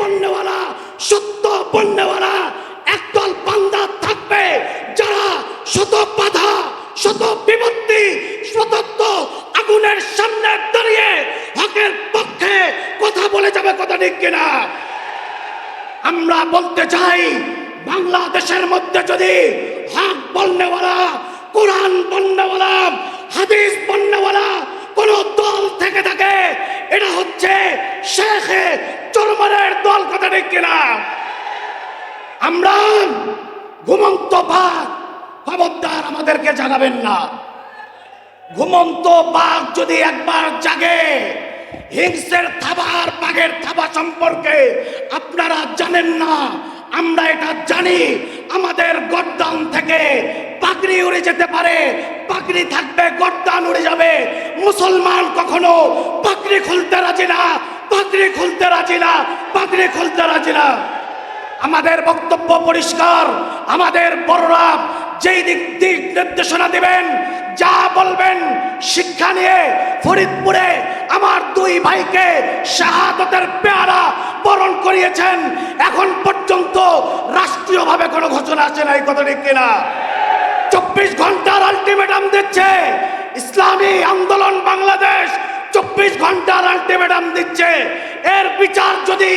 পণ্যওয়ালা, সত্য পণ্যওয়ালা, একদল বান্দা থাকবে যারা শত বাধা, শত বিপত্তি সতত্ব আগুনের সামনে দাঁড়িয়ে হকের পক্ষে কথা বলে যাবে কথা ঠিক কিনা? আমরা বলতে চাই, বাংলাদেশের মধ্যে যদি হক বন্যওয়ালা কোরআন বন্যওয়ালা হাদিস বন্যওয়ালা কোন দল থেকে থাকে, এটা হচ্ছে শেখ চরমানের দল কথা ঠিক কিনা? আমরা ঘুমন্ত বাঘ, খবরদার আমাদেরকে জাগাবেন না। ঘুমন্ত বাঘ যদি একবার জাগে, হিংসের থাবার বাঘের থাবা সম্পর্কে আপনারা জানেন না। আমরা এটা জানি, আমাদের গদ্দান থেকে পাগড়ি উড়ে যেতে পারে। পাগড়ি থাকবে গদ্দান উড়ে যাবে। মুসলমান কখনো পাগড়ি খুলতে রাজি না পাগড়ি খুলতে রাজি না পাগড়ি খুলতে রাজি না আমাদের বক্তব্য পরিষ্কার, আমাদের বড়রা যেই দিক দিক নির্দেশনা দিবেন, যা বলবেন শিক্ষা নিয়ে ফরিদপুরে আমার দুই ভাইকে শাহাদতের পেয়ারা বরণ করিয়েছেন। এখন পর্যন্ত রাষ্ট্রীয়ভাবে কোনো ঘোষণা আছে না এই কথা ঠিক কিনা? চব্বিশ ঘণ্টার আলটিমেটাম দিচ্ছে ইসলামী আন্দোলন বাংলাদেশ। চব্বিশ ঘণ্টার আলটিমেটাম দিচ্ছে। এর বিচার যদি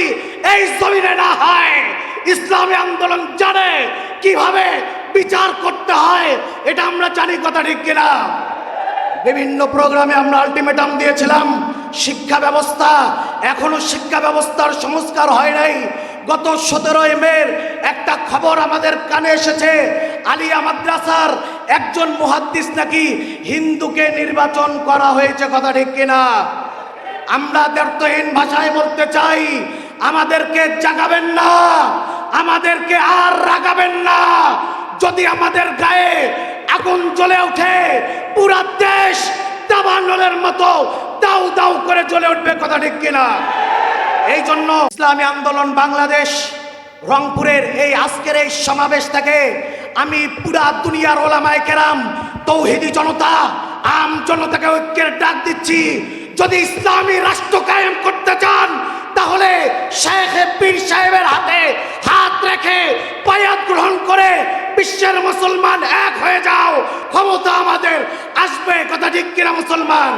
এই জমিনে না হয় ইসলামী আন্দোলন জানে, কীভাবে বিচার করতে হয়, এটা আমরা জানি কথা ঠিক কিনা। বিভিন্ন প্রোগ্রামে আমরা আলটিমেটাম দিয়েছিলাম, শিক্ষা ব্যবস্থা, এখনও শিক্ষা ব্যবস্থার সংস্কার হয় নাই। গত সতেরোই মের একটা খবর আমাদের কানে এসেছে, আলিয়া মাদ্রাসার একজন মুহাদ্দিস নাকি হিন্দুকে নির্বাচন করা হয়েছে কথা ঠিক কিনা। আমরা দ্ব্যর্থহীন ভাষায় বলতে চাই, আমাদেরকে জাগাবেন না। আমাদেরকে আর রাগাবেন না। যদি আমাদের গায়ে আগুন জ্বলে ওঠে, পুরা দেশ দাবানলের মতো দাউ দাউ করে জ্বলে উঠবে, কথা ঠিক কিনা? এই জন্য ইসলামী আন্দোলন বাংলাদেশ রংপুরের এই আজকের এই সমাবেশ থেকে আমি পুরা দুনিয়ার ওলামায় কেরাম, তৌহিদি জনতা, আম জনতাকে ঐক্যের ডাক দিচ্ছি। যদি ইসলামী রাষ্ট্র কায়েম করতে চান, তাহলে শেখ পীর সাহেবের হাতে হাত বিশ্বের মুসলমান এক হয়ে যাও ক্ষমতা আমাদের আসবে কথা ঠিক কিনা মুসলমান।